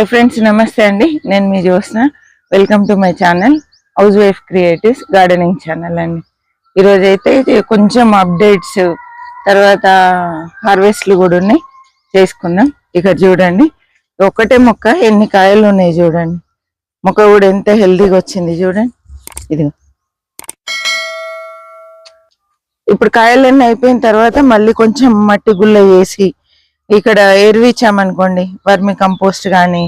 Hi friends నమస్తే అండి. నేను మీ Jyotsna. Welcome to my channel housewife creatives gardening channel అండి. ఈరోజు అయితే ఇది కొంచెం అప్డేట్స్ తర్వాత హార్వెస్ట్లు కూడా ఉన్నాయి. చేసుకున్నాం ఇక్కడ చూడండి. ఒకటే మొక్క ఎన్ని కాయలు ఉన్నాయి చూడండి. మొక్క కూడా ఎంత హెల్దీగా వచ్చింది చూడండి. ఇదిగో. ఇప్పుడు కాయలన్నీ అయిపోయిన తర్వాత మళ్ళీ కొంచెం మట్టి గుల్ల వేసి ఇక్కడ ఎరువిచ్చామనుకోండి వర్మి కంపోస్ట్ కానీ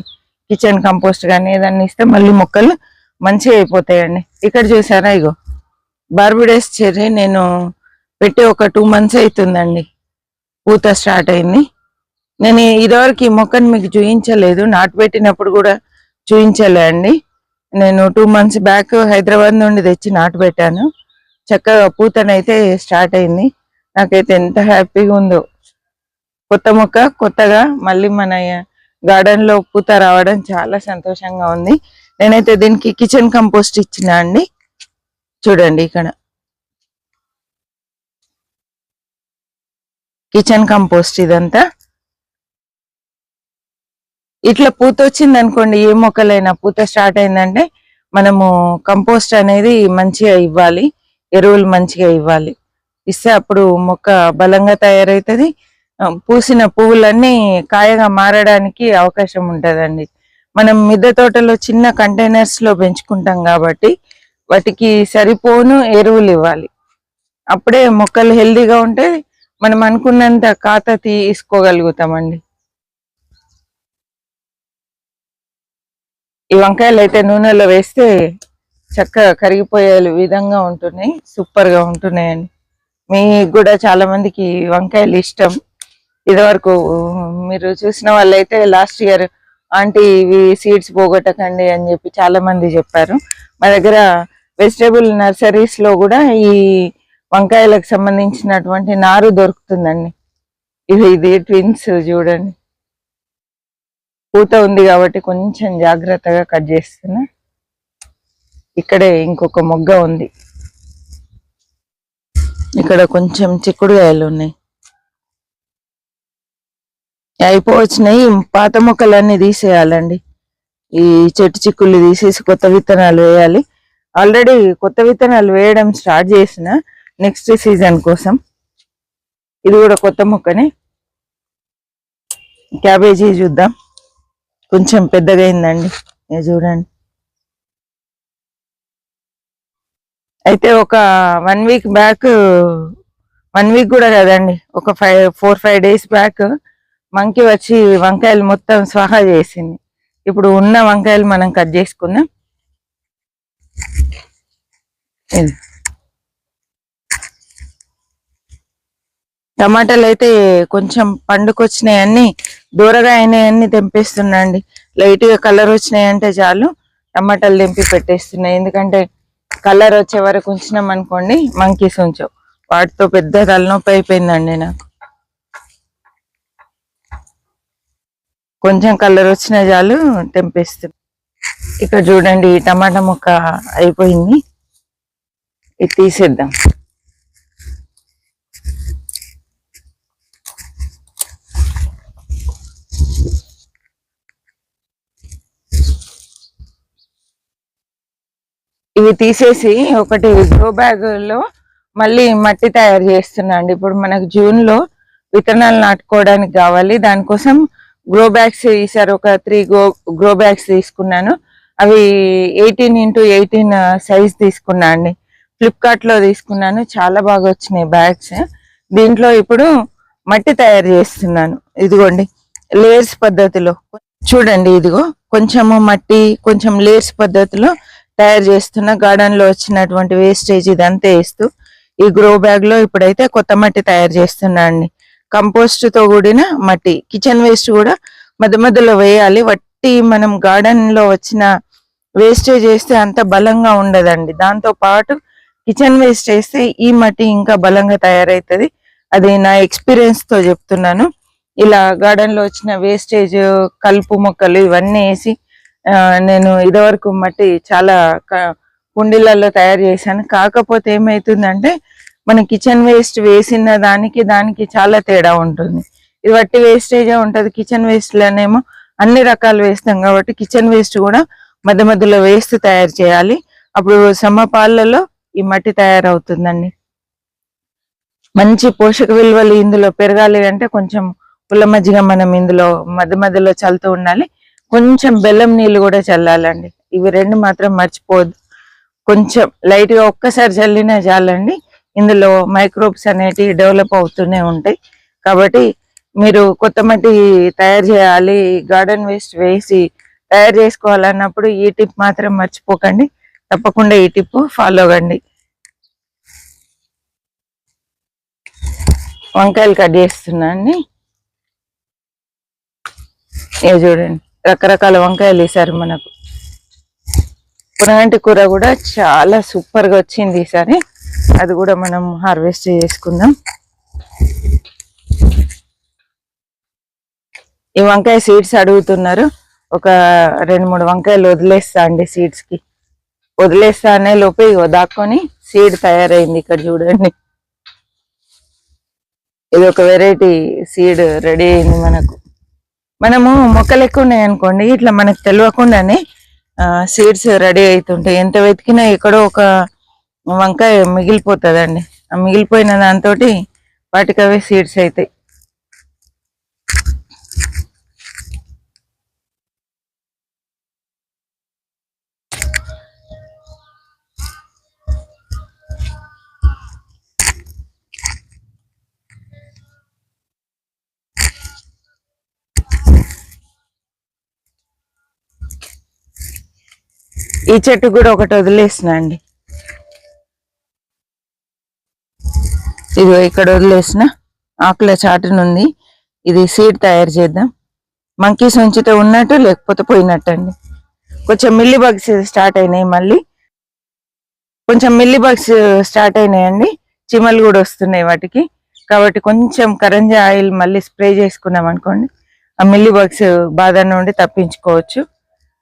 కిచెన్ కంపోస్ట్ కానీ ఏదన్నా ఇస్తే మళ్ళీ మొక్కలు మంచిగా అయిపోతాయండి. ఇక్కడ చూసారా ఇగో బార్బిడేస్ చెర్రీ నేను పెట్టి ఒక టూ మంత్స్ అవుతుందండి పూత స్టార్ట్ అయింది. నేను ఇదివరకు ఈ మొక్కను మీకు చూపించలేదు నాటు పెట్టినప్పుడు కూడా చూపించలే అండి. నేను టూ మంత్స్ బ్యాక్ హైదరాబాద్ నుండి తెచ్చి నాటు పెట్టాను. చక్కగా పూతనైతే స్టార్ట్ అయింది. నాకైతే ఎంత హ్యాపీగా ఉందో. కొత్త మొక్క కొత్తగా మళ్ళీ మన గార్డెన్లో పూత రావడం చాలా సంతోషంగా ఉంది. నేనైతే దీనికి కిచెన్ కంపోస్ట్ ఇచ్చిన అండి. చూడండి ఇక్కడ. కిచెన్ కంపోస్ట్ ఇదంతా. ఇట్లా పూత వచ్చింది అనుకోండి ఏ మొక్కలైనా పూత స్టార్ట్ అయిందంటే మనము కంపోస్ట్ అనేది మంచిగా ఇవ్వాలి. ఎరువులు మంచిగా ఇవ్వాలి. ఇస్తే అప్పుడు మొక్క బలంగా తయారవుతుంది. పూసిన పువ్వులన్నీ కాయగా మారడానికి అవకాశం ఉంటుందండి. మనం మిద్దె తోటలో చిన్న కంటైనర్స్లో పెంచుకుంటాం కాబట్టి వాటికి సరిపోను ఎరువులు ఇవ్వాలి. అప్పుడే మొక్కలు హెల్దీగా ఉంటే మనం అనుకున్నంత కాత తీసుకోగలుగుతామండి. ఈ వంకాయలు అయితే నూనెలో వేస్తే చక్కగా కరిగిపోయే విధంగా ఉంటున్నాయి సూపర్గా ఉంటున్నాయండి. మీకు కూడా చాలా మందికి వంకాయలు ఇష్టం. ఇదివరకు మీరు చూసిన వాళ్ళైతే లాస్ట్ ఇయర్ ఆంటీ ఇవి సీడ్స్ పోగొట్టకండి అని చెప్పి చాలా మంది చెప్పారు. మా దగ్గర వెజిటేబుల్ నర్సరీస్లో కూడా ఈ వంకాయలకు సంబంధించినటువంటి నారు దొరుకుతుందండి. ఇది ఇది ట్విన్స్ చూడండి. పూత ఉంది కాబట్టి కొంచెం జాగ్రత్తగా కట్ చేస్తున్నా. ఇక్కడే ఇంకొక మొగ్గ ఉంది. ఇక్కడ కొంచెం చిక్కుడుగాయలు ఉన్నాయి. అయిపోవచ్చినాయి. పాత మొక్కలన్నీ తీసేయాలండి. ఈ చెట్టు చిక్కుళ్ళు తీసేసి కొత్త విత్తనాలు వేయాలి. ఆల్రెడీ కొత్త విత్తనాలు వేయడం స్టార్ట్ చేసిన నెక్స్ట్ సీజన్ కోసం. ఇది కూడా కొత్త మొక్కనే. క్యాబేజీ చూద్దాం. కొంచెం పెద్దగా అయిందండి. చూడండి. అయితే ఒక one week back one week కూడా కదండి. ఒక five four five days back monkey వచ్చి వంకాయలు మొత్తం స్వాహా చేసింది. ఇప్పుడు ఉన్న వంకాయలు మనం కట్ చేసుకుందాం. టమాటాలు అయితే కొంచెం పండుకొచ్చినాయన్ని దూరగా అయినాయన్ని తెంపేస్తున్నాయండి అండి లైట్గా కలర్ వచ్చినాయంటే చాలు టమాటాలు తెంపి పెట్టేస్తున్నాయి. ఎందుకంటే కలర్ వచ్చే వరకు ఉంచినాం అనుకోండి మంకీస్ ఉంచవు. వాటితో పెద్ద తలనొప్పి అయిపోయిందండి నాకు. కొంచెం కలర్ వచ్చిన చాలు తెంపేస్తుంది. ఇక్కడ చూడండి ఈ టమాటా ముక్క అయిపోయింది. ఇది తీసేద్దాం. ఇవి తీసేసి ఒకటి గ్రో బ్యాగ్లో మళ్ళీ మట్టి తయారు చేస్తున్నా అండి. ఇప్పుడు మనకు జూన్లో విత్తనాలు నాటుకోవడానికి కావాలి. దానికోసం గ్రో బ్యాగ్స్ ఈసారి ఒక త్రీ గ్రో గ్రో బ్యాగ్స్ తీసుకున్నాను. అవి ఎయిటీన్ ఇంటూ ఎయిటీన్ సైజ్ తీసుకున్నా అండి. ఫ్లిప్కార్ట్లో తీసుకున్నాను చాలా బాగా వచ్చినాయి బ్యాగ్స్ దీంట్లో ఇప్పుడు మట్టి తయారు చేస్తున్నాను. ఇదిగోండి లేయర్స్ పద్ధతిలో. చూడండి ఇదిగో కొంచెము మట్టి కొంచెం లేయర్స్ పద్ధతిలో తయారు చేస్తున్న గార్డెన్లో వచ్చినటువంటి వేస్టేజ్ ఇదంతా వేస్తూ ఈ గ్రో బ్యాగ్లో ఇప్పుడైతే కొత్త మట్టి తయారు చేస్తున్నా అండి. కంపోస్ట్తో కూడిన మట్టి కిచెన్ వేస్ట్ కూడా మధ్య మధ్యలో వేయాలి. వట్టి మనం గార్డెన్లో వచ్చిన వేస్టేజ్ వేస్తే అంత బలంగా ఉండదండి. దాంతో పాటు కిచెన్ వేస్ట్ వేస్తే ఈ మట్టి ఇంకా బలంగా తయారవుతుంది అది నా ఎక్స్పీరియన్స్తో చెప్తున్నాను. ఇలా గార్డెన్లో వచ్చిన వేస్టేజ్ కలుపు మొక్కలు ఇవన్నీ వేసి నేను ఇదివరకు మట్టి చాలా కుండీలలో తయారు చేశాను. కాకపోతే ఏమైతుందంటే మనం కిచెన్ వేస్ట్ వేసిన దానికి దానికి చాలా తేడా ఉంటుంది. ఇది వట్టి వేస్టేజే ఉంటుంది. కిచెన్ వేస్ట్ లోనేమో అన్ని రకాలు వేస్తాం కాబట్టి కిచెన్ వేస్ట్ కూడా మధ్య మధ్యలో వేస్ట్ తయారు చేయాలి. అప్పుడు సమపాలలో ఈ మట్టి తయారవుతుందండి. మంచి పోషక విలువలు ఇందులో పెరగాలి అంటే కొంచెం పుల్ల మజ్జిగ మనం ఇందులో మధ్య మధ్యలో చల్లుతూ ఉండాలి. కొంచెం బెల్లం నీళ్ళు కూడా చల్లాలండి. ఇవి రెండు మాత్రం మర్చిపోవద్దు. కొంచెం లైట్గా ఒక్కసారి చల్లినా చాలండి. ఇందులో మైక్రోబ్స్ అనేటివి డెవలప్ అవుతూనే ఉంటాయి. కాబట్టి మీరు కొత్త మట్టి తయారు చేయాలి గార్డెన్ వేస్ట్ వేసి తయారు చేసుకోవాలన్నప్పుడు ఈ టిప్ మాత్రం మర్చిపోకండి. తప్పకుండా ఈ టిప్ ఫాలో అవ్వండి వంకాయలు కట్ చేస్తున్నా అండి. చూడండి రకరకాల వంకాయలు వేసారు మనకు. పునగంటి కూర కూడా చాలా సూపర్గా వచ్చింది ఈసారి అది కూడా మనం హార్వెస్ట్ చేసుకుందాం. ఈ వంకాయ సీడ్స్ అడుగుతున్నారు. ఒక రెండు మూడు వంకాయలు వదిలేస్తా అండి సీడ్స్కి. వదిలేస్తా అనే లోపే ఇగో దాక్కొని సీడ్ తయారైంది ఇక్కడ చూడండి. ఇది ఒక వెరైటీ సీడ్ రెడీ అయింది మనకు. మనము మొక్కలు ఎక్కువ ఉన్నాయి అనుకోండి ఇట్లా మనకు తెలియకుండానే సీడ్స్ రెడీ అవుతుంటాయి. ఎంత వెతికినా ఎక్కడో ఒక వంకాయ మిగిలిపోతుందండి. ఆ మిగిలిపోయిన దాంతో వాటికి అవే సీడ్స్ అవుతాయి ఈ చెట్టు కూడా ఒకటి వదిలేసిన అండి. ఇది ఇక్కడ వదిలేసిన. ఆకుల చాటునుంది ఇది సీడ్ తయారు చేద్దాం. మంకీస్ ఉంచితే ఉన్నట్టు లేకపోతే పోయినట్టు అండి కొంచెం మిల్లి బగ్స్ స్టార్ట్ అయినాయి మళ్ళీ. కొంచెం మిల్లి బగ్స్ స్టార్ట్ అయినాయండి. చిమలు కూడా వస్తున్నాయి వాటికి. కాబట్టి కొంచెం కరంజా ఆయిల్ మళ్ళీ స్ప్రే చేసుకున్నాం అనుకోండి. ఆ మిల్లి బగ్స్ బాధ నుండి తప్పించుకోవచ్చు.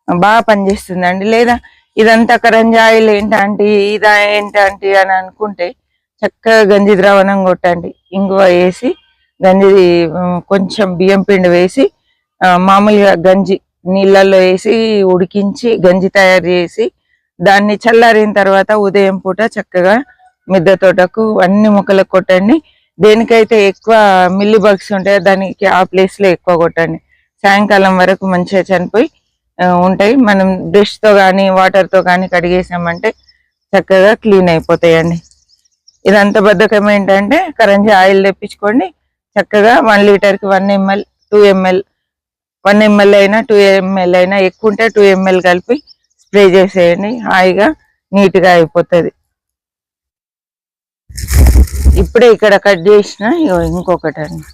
బాగా పనిచేస్తుందండి. లేదా ఇదంతా కరంజా ఆయిల్ ఏంటంటే ఇదా ఏంటంటే అని అనుకుంటే చక్కగా గంజి ద్రావణం కొట్టండి. ఇంగువ వేసి గంజి కొంచెం బియ్యం పిండి వేసి మామూలుగా గంజి నీళ్ళల్లో వేసి ఉడికించి గంజి తయారు చేసి దాన్ని చల్లారిన తర్వాత ఉదయం పూట చక్కగా మిద్దె తోటకు అన్ని మొక్కలకు కొట్టండి. దేనికైతే ఎక్కువ మిల్లి బగ్స్ ఉంటాయో దానికి ఆ ప్లేస్లో ఎక్కువ కొట్టండి. సాయంకాలం వరకు మంచిగా చనిపోయి ఉంటాయి. మనం బ్రష్తో కానీ వాటర్తో కానీ కడిగేసామంటే చక్కగా క్లీన్ అయిపోతాయండి. ఇదంతా బద్ధకం ఏంటంటే కరెన్సీ ఆయిల్ తెప్పించుకోండి. చక్కగా వన్ లీటర్కి one ML two ML one ML అయినా టూ ఎంఎల్ అయినా ఎక్కువ ఉంటే టూ ఎంఎల్ కలిపి స్ప్రే చేసేయండి. హాయిగా నీట్గా అయిపోతుంది. ఇప్పుడే ఇక్కడ కట్ చేసిన ఇగో ఇంకొకటి అండి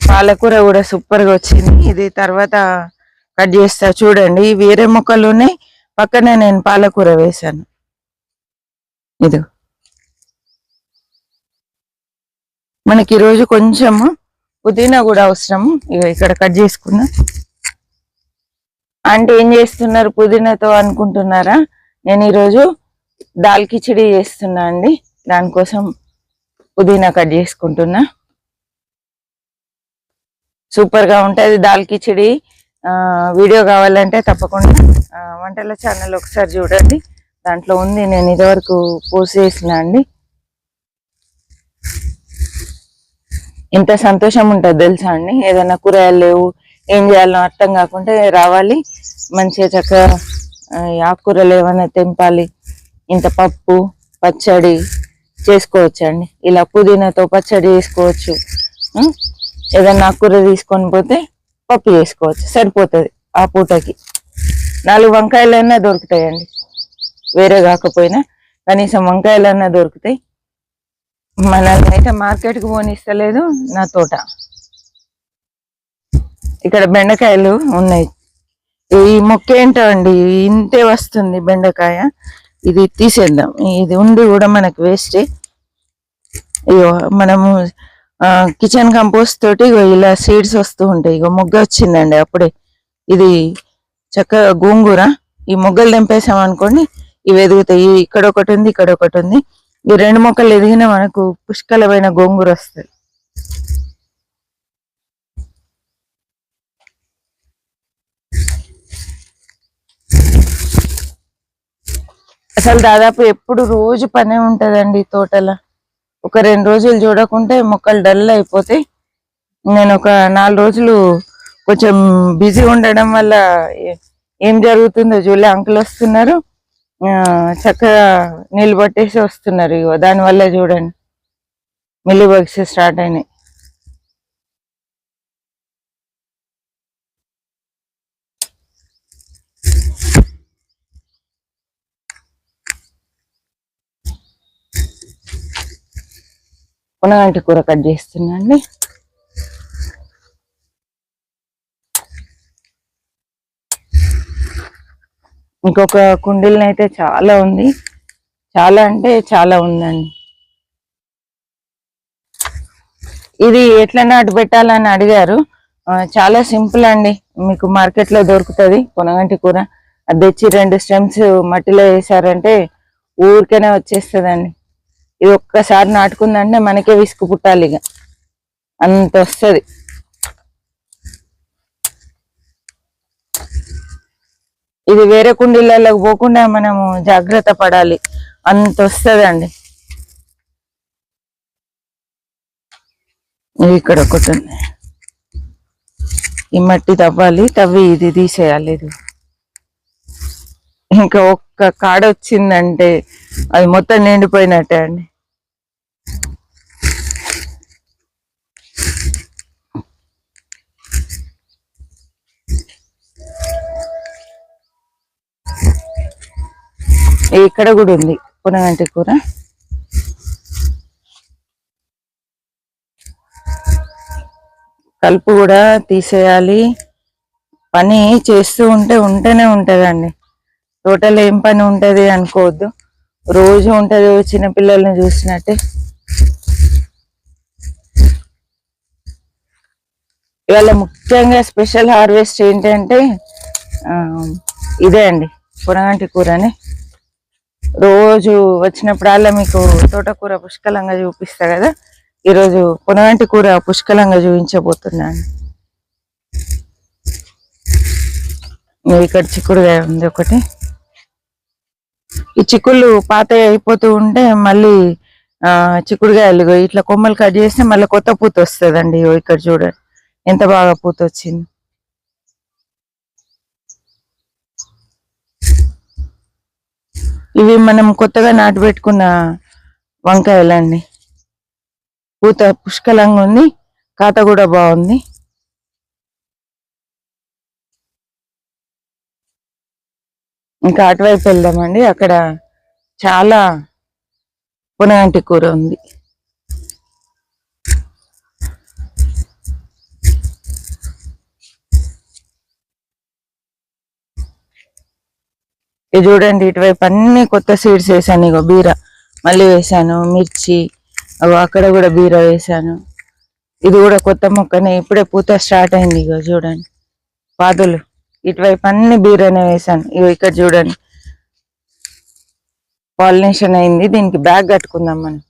పాలకూర కూడా సూపర్గా వచ్చింది. ఇది తర్వాత కట్ చేస్తా చూడండి. వేరే మొక్కలు ఉన్నాయి. పక్కనే నేను పాలకూర వేశాను. ఇది. మనకి ఈరోజు కొంచెం పుదీనా కూడా అవసరం. ఇగో ఇక్కడ కట్ చేసుకున్నా. అంటే ఏం చేస్తున్నారు పుదీనాతో అనుకుంటున్నారా? నేను ఈరోజు దాల్ కిచడి చేస్తున్నా అండి. దానికోసం పుదీనా కట్ చేసుకుంటున్నా. సూపర్గా దాల్ కిచడి. ఆ, వీడియో కావాలంటే తప్పకుండా వంటల ఛానల్ ఒకసారి చూడండి. దాంట్లో ఉంది నేను ఇదివరకు పోసేసిన అండి. ఎంత సంతోషం ఉంటుంది తెలుసా అండి? ఏదైనా కూరగాయలు లేవు ఏం చేయాలో అర్థం కాకుంటే రావాలి. మంచిగా చక్కగా ఆకుకూరలు ఏమైనా తెంపాలి. ఇంత పప్పు పచ్చడి చేసుకోవచ్చు అండి. ఇలా పుదీనాతో పచ్చడి చేసుకోవచ్చు. ఏదైనా ఆకుకూర తీసుకొని పోతే పప్పు చేసుకోవచ్చు. సరిపోతుంది ఆ పూటకి. నాలుగు వంకాయలైనా దొరుకుతాయండి. వేరే కాకపోయినా కనీసం వంకాయలన్నా దొరుకుతాయి. మనల్ని అయితే మార్కెట్కి పోనిస్తలేదు నా తోట. ఇక్కడ బెండకాయలు ఉన్నాయి. ఈ మొక్క ఏంటో అండి ఇంతే వస్తుంది బెండకాయ. ఇది తీసేద్దాం. ఇది ఉండి కూడా మనకు వేస్ట్. ఇగో మనము కిచెన్ కంపోస్ట్ తోటి ఇగో ఇలా సీడ్స్ వస్తూ ఉంటాయి. ఇగో మొగ్గ వచ్చిందండి అప్పుడే. ఇది చక్కగా గోంగూర. ఈ మొగ్గలు తెంపేసాం అనుకోండి ఇవి ఎదుగుతాయి. ఇక్కడ ఒకటి ఉంది ఇక్కడ ఒకటి ఉంది. ఈ రెండు మొక్కలు ఎదిగిన మనకు పుష్కలమైన గోంగూర వస్తుంది. అసలు దాదాపు ఎప్పుడు రోజు పనే ఉంటుందండి తోటల. ఒక రెండు రోజులు చూడకుంటే మొక్కలు డల్ అయిపోతాయి నేను ఒక నాలుగు రోజులు కొంచెం బిజీ ఉండడం వల్ల ఏం జరుగుతుందో చూడలే. అంకులు వస్తున్నారు. చక్కగా నీళ్ళు పట్టేసి వస్తున్నారు ఇగో. దానివల్ల చూడండి. మిల్లి బగ్స్ స్టార్ట్ అయినాయి. పునగంటి కూర కట్ చేస్తున్నా అండి ఇంకొక కుండీలను అయితే చాలా ఉంది. చాలా అంటే చాలా ఉందండి. ఇది ఎట్లా నాటు పెట్టాలని అడిగారు. చాలా సింపుల్ అండి. మీకు మార్కెట్లో దొరుకుతుంది. కొనగంటి కూర. అది తెచ్చి రెండు స్టెమ్స్ మట్టిలో వేసారంటే ఊరికేనే వచ్చేస్తుందండి. ఇది ఒక్కసారి నాటుకుందంటే మనకే విసుగు పుట్టాలి ఇక అంత వస్తుంది ఇది వేరే కుండీలలోకి పోకుండా మనము జాగ్రత్త పడాలి. అంత వస్తుందండి. ఇక్కడ ఒకటి ఉంది. ఈ మట్టి తవ్వాలి తవ్వి ఇది తీసేయాలి ఇది. ఇంకా ఒక్క కాడ వచ్చిందంటే అది మొత్తం నిండిపోయినట్టే అండి. ఇక్కడ కూడా ఉంది. పునగంటి కూర. కలుపు కూడా తీసేయాలి. పని చేస్తూ ఉంటే ఉంటేనే ఉంటదండి. టోటల్ ఏం పని ఉంటుంది అనుకోవద్దు. రోజు ఉంటుంది చిన్నపిల్లల్ని చూసినట్టే. ఇవాళ ముఖ్యంగా స్పెషల్ హార్వెస్ట్ ఏంటంటే ఇదే అండి. పునగంటి కూరని. రోజు వచ్చినప్పుడల్లా మీకు తోటకూర పుష్కలంగా చూపిస్తా కదా. ఈరోజు పునగంటి కూర పుష్కలంగా చూపించబోతున్నాను. ఇక్కడ చిక్కుడుగా ఉంది ఒకటి. ఈ చిక్కుళ్ళు పాత అయిపోతూ ఉంటే మళ్ళీ ఆ చిక్కుడుగాయలు ఇట్లా కొమ్మలు కట్ చేస్తే మళ్ళీ కొత్త పూత వస్తుందండి ఇక్కడ చూడండి. ఎంత బాగా పూత వచ్చింది. ఇవి మనం కొత్తగా నాటు పెట్టుకున్న వంకాయలండి పూత పుష్కలంగా ఉంది కాత కూడా బాగుంది. ఇంకా అటువైపు వెళ్దామండి అక్కడ చాలా పునగంటి కూర ఉంది. ఇది చూడండి ఇటువైపు అన్ని కొత్త సీడ్స్ వేసాను ఇగో బీర మళ్ళీ వేసాను మిర్చి అగో అక్కడ కూడా బీర వేసాను. ఇది కూడా కొత్త మొక్కనే ఇప్పుడే పూత స్టార్ట్ అయింది ఇగో చూడండి. పాదులు ఇటువైపు అన్ని బీరనే వేసాను ఇగో ఇక్కడ చూడండి. పాలినేషన్ అయింది దీనికి బ్యాగ్ కట్టుకుందాం మనం.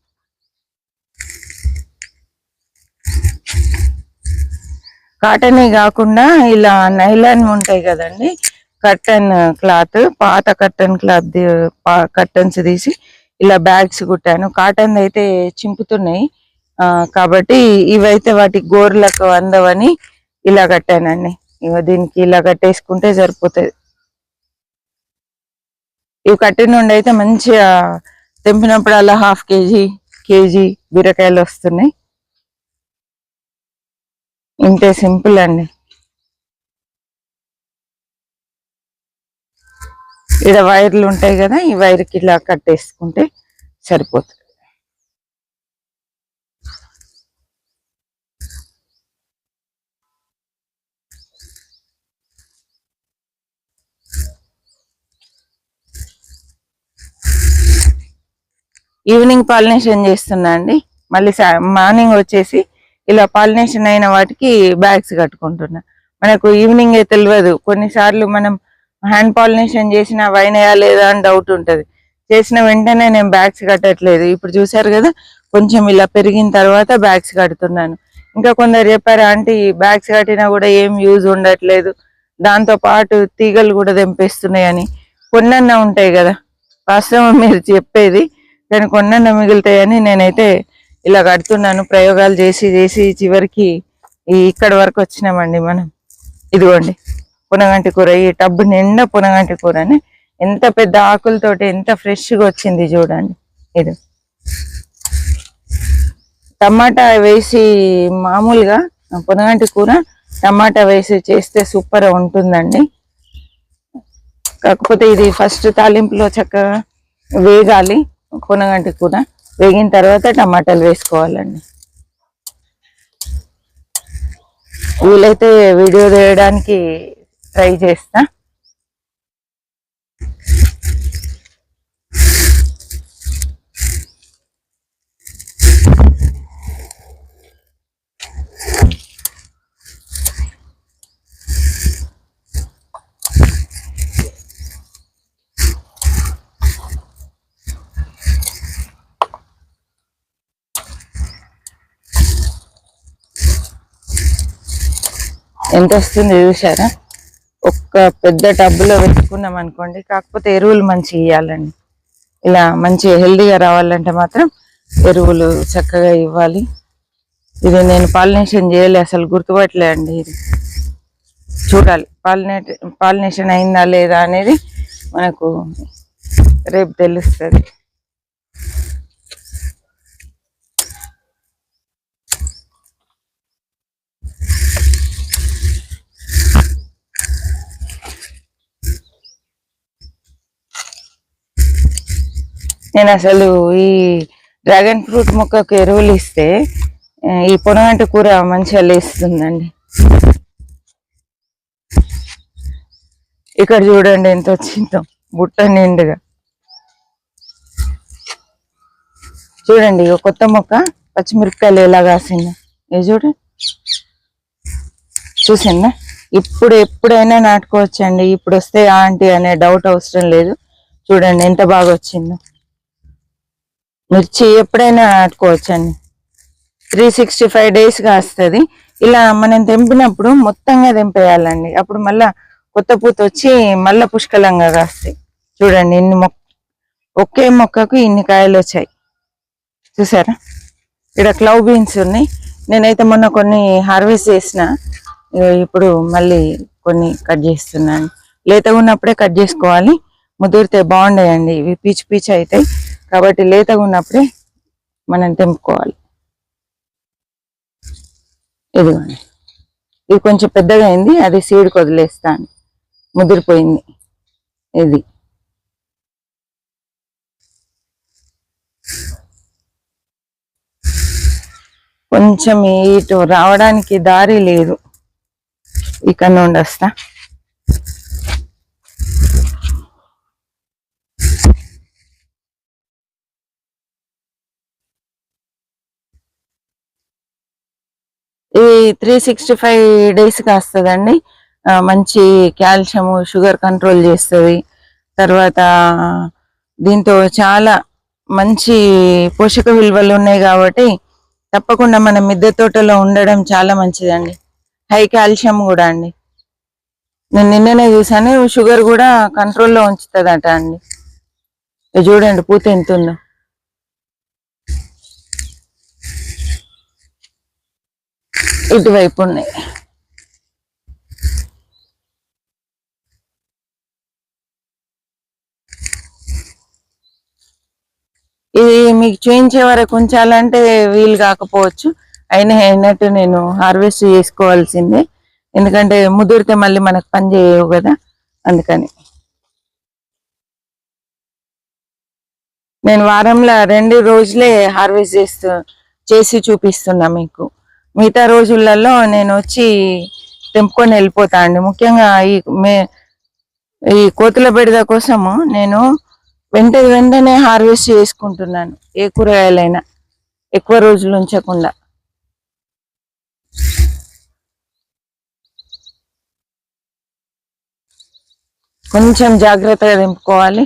కాటన్ కాకుండా ఇలా నైలాన్ ఉంటాయి కదండి కర్టన్ క్లాత్ పాత కర్టన్ క్లాత్ కర్టన్స్ తీసి ఇలా బ్యాగ్స్ కుట్టాను. కాటన్ అయితే చింపుతున్నాయి. ఆ, కాబట్టి ఇవైతే వాటి గోర్లకు అందవని ఇలా కట్టానండి. ఇక దీనికి ఇలా కట్టేసుకుంటే సరిపోతుంది. ఇవి కట్టిన నుండి అయితే మంచిగా తెంపినప్పుడు అలా హాఫ్ కేజీ కేజీ బీరకాయలు వస్తున్నాయి. ఇంతే సింపుల్ అండి. ఇక్కడ వైర్లు ఉంటాయి కదా ఈ వైర్కి ఇలా కట్టేసుకుంటే సరిపోతుంది. ఈవినింగ్ పాలినేషన్ చేస్తున్నా అండి. మళ్ళీ మార్నింగ్ వచ్చేసి ఇలా పాలినేషన్ అయిన వాటికి బ్యాగ్స్ కట్టుకుంటున్నా. మనకు ఈవినింగ్ ఏ తెలియదు. కొన్నిసార్లు మనం హ్యాండ్ పాలినేషన్ చేసిన వైన్ లేదా అని డౌట్ ఉంటుంది. చేసిన వెంటనే నేను బ్యాగ్స్ కట్టట్లేదు. ఇప్పుడు చూసారు కదా కొంచెం ఇలా పెరిగిన తర్వాత బ్యాగ్స్ కడుతున్నాను. ఇంకా కొందరు చెప్పారు ఆంటీ బ్యాగ్స్ కట్టినా కూడా ఏం యూజ్ ఉండట్లేదు. దాంతో పాటు తీగలు కూడా తెంపేస్తున్నాయని. కొన్నన్నా ఉంటాయి కదా. వాస్తవం మీరు చెప్పేది కానీ కొన్నన్న మిగులుతాయని నేనైతే ఇలా కడుతున్నాను. ప్రయోగాలు చేసి చేసి చివరికి ఇక్కడ వరకు వచ్చినామండి మనం. ఇదిగోండి. పునగంటి కూర ఈ టబ్బు నిండా పునగంటి కూరని ఎంత పెద్ద ఆకులతోటి ఎంత ఫ్రెష్గా వచ్చింది చూడండి. ఇది టమాటా వేసి మామూలుగా పునగంటి కూర టమాటా వేసి చేస్తే సూపర్ ఉంటుందండి. కాకపోతే ఇది ఫస్ట్ తాలింపులో చక్కగా వేగాలి పునగంటి కూర. వేగిన తర్వాత టమాటాలు వేసుకోవాలండి. వీలైతే వీడియో తీయడానికి ట్రై చేస్తా. ఎంత వస్తుంది చూసారా? ఒక్క పెద్ద టబ్బులో వేసుకున్నాం అనుకోండి కాకపోతే ఎరువులు మంచి ఇవ్వాలండి ఇలా మంచి హెల్దీగా రావాలంటే మాత్రం ఎరువులు చక్కగా ఇవ్వాలి. ఇది నేను పాలినేషన్ చేయలే అసలు గుర్తుపట్టలే అండి ఇది. చూడాలి పాలినేట్ పాలినేషన్ అయిందా లేదా అనేది మనకు రేపు తెలుస్తుంది. నేను అసలు ఈ డ్రాగన్ ఫ్రూట్ మొక్కకు ఎరువులు ఇస్తే ఈ పొడవంటి కూర మంచిగా లేస్తుందండి ఇక్కడ చూడండి ఎంత వచ్చిందో బుట్ట నిండుగా. చూడండి ఇక కొత్త మొక్క పచ్చిమిరపకాయలు ఎలా కాసిందో. ఇది చూడండి చూసిందా ఇప్పుడు ఎప్పుడైనా నాటుకోవచ్చండి. ఇప్పుడు వస్తే ఆంటీ అనే డౌట్ అవసరం లేదు. చూడండి ఎంత బాగా వచ్చిందో. మిర్చి ఎప్పుడైనా నాటుకోవచ్చండి త్రీ సిక్స్టీ ఫైవ్ డేస్ కాస్తుంది. ఇలా మనం తెంపినప్పుడు మొత్తంగా తెంపేయాలండి. అప్పుడు మళ్ళా కొత్త పూత వచ్చి మళ్ళా పుష్కలంగా కాస్తాయి. చూడండి ఇన్ని మొక్క ఒకే మొక్కకు ఇన్ని కాయలు వచ్చాయి. చూసారా? ఇక్కడ క్లౌ బీన్స్ ఉన్నాయి. నేనైతే మొన్న కొన్ని హార్వెస్ట్ చేసిన. ఇప్పుడు మళ్ళీ కొన్ని కట్ చేస్తున్నాను. లేత ఉన్నప్పుడే కట్ చేసుకోవాలి. ముదిరితే బాగుండేయండి. ఇవి పీచు పీచు అవుతాయి. కాబట్టి లేతగా ఉన్నప్పుడే మనం తెంపుకోవాలి. ఇదిగోండి. ఇది కొంచెం పెద్దగా అయింది అది సీడ్కి వదిలేస్తాను. ముదిరిపోయింది. ఇది. కొంచెం ఇటు రావడానికి దారి లేదు. ఇక్కడ నుండి వస్తా. ఇది త్రీ సిక్స్టీ ఫైవ్ డేస్ కాస్తుందండి మంచి కాల్షియం షుగర్ కంట్రోల్ చేస్తుంది. తర్వాత దీంతో చాలా మంచి పోషక విలువలు ఉన్నాయి కాబట్టి తప్పకుండా మన మిద్దె తోటలో ఉండడం చాలా మంచిదండి. హై కాల్షియం కూడా అండి. నేను నిన్ననే చూసాను షుగర్ కూడా కంట్రోల్లో ఉంచుతుందట అండి. చూడండి పూత ఎంత ఉందో. ఇటువైపు ఉన్నాయి ఇది మీకు చూపించే వరకు ఉంచాలంటే వీలు కాకపోవచ్చు. అయినా అయినట్టు నేను హార్వెస్ట్ చేసుకోవాల్సిందే. ఎందుకంటే ముదిరితే మళ్ళీ మనకు పని చేయవు కదా. అందుకని. నేను వారంలో రెండు రోజులే హార్వెస్ట్ చేస్తూ చేసి చూపిస్తున్నా మీకు. మిగతా రోజులలో నేను వచ్చి తెంపుకొని వెళ్ళిపోతా అండి ముఖ్యంగా ఈ మే ఈ కోతుల బెడద కోసము నేను వెంట వెంటనే హార్వెస్ట్ చేసుకుంటున్నాను ఏ కూరగాయలైనా ఎక్కువ రోజులు ఉంచకుండా. కొంచెం జాగ్రత్తగా తెంపుకోవాలి.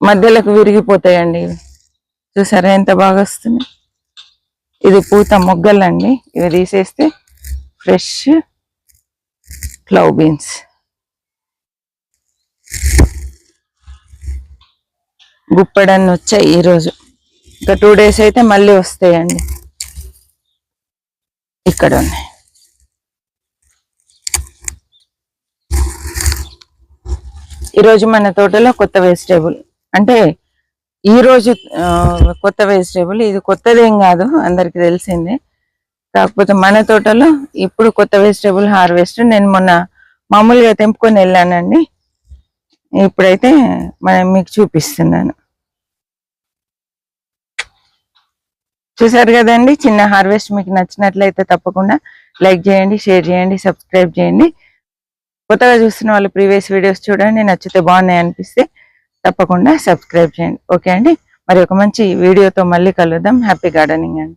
మధ్యలోకి విరిగిపోతాయండి ఇవి. చూసారా ఎంత బాగా వస్తుంది ఇది పూత మొగ్గలండి. ఇవి తీసేస్తే ఫ్రెష్ క్లవ్ బీన్స్ గుప్పడన్ని వచ్చాయి ఈరోజు. ఇంకా టూ డేస్ అయితే మళ్ళీ వస్తాయండి. ఇక్కడ ఉన్నాయి. ఈరోజు మన తోటలో కొత్త వెజిటేబుల్ అంటే ఈరోజు కొత్త వెజిటేబుల్ ఇది కొత్తదేం కాదు అందరికి తెలిసిందే. కాకపోతే మన తోటలో ఇప్పుడు కొత్త వెజిటేబుల్ హార్వెస్ట్ నేను మొన్న మామూలుగా తెంపుకొని వెళ్ళానండి. ఇప్పుడైతే మనం మీకు చూపిస్తున్నాను. చూసారు కదండి చిన్న హార్వెస్ట్ మీకు నచ్చినట్లయితే తప్పకుండా లైక్ చేయండి షేర్ చేయండి సబ్స్క్రైబ్ చేయండి. కొత్తగా చూస్తున్న వాళ్ళు ప్రీవియస్ వీడియోస్ చూడండి నచ్చితే బాగున్నాయి అనిపిస్తే తప్పకుండా సబ్స్క్రైబ్ చేయండి. ఓకే అండి. మరి ఒక మంచి వీడియోతో మళ్ళీ కలుద్దాం. హ్యాపీ గార్డెనింగ్ అండి.